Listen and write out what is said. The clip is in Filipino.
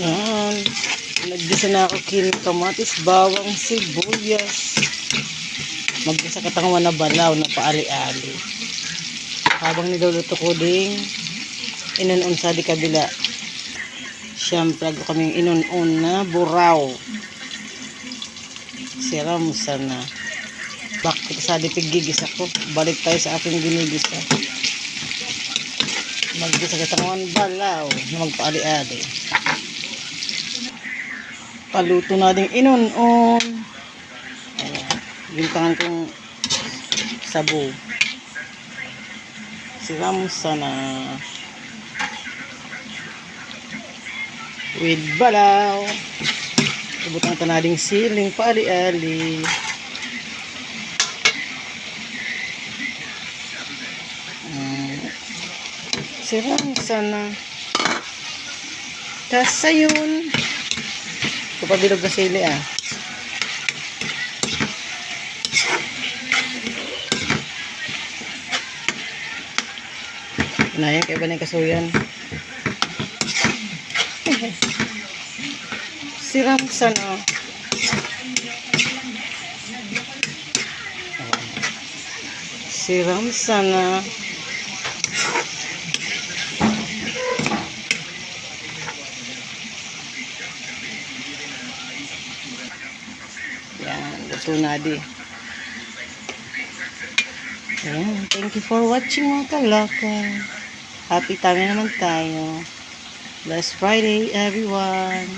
Yan. Naggisa na ako kin kamatis, bawang, sibuyas. Maggisa katangawan na balaw na paali-ali. Habang niluluto ko ding inunon sa di kabila. Siyempre, kaming inunon na buraw. Siram sana. Bakit sa di pigigis ako? Balik tayo sa aking ginigisa. Maggisa katangawan balaw na magpaali-ali. Paluto na ding inunon. Ayan. Gintangan kong sabo. Siram sana. With balaw. Ibutan ito na ding siling paali-ali. Siram sana. Kasayun. Ito pa bilog na sili ah. Inayang kaya ba na kasuyan? Siram sana. Siram sana. Na di. Ayan, thank you for watching mga kalaka. Happy time na naman tayo. Last Friday, everyone.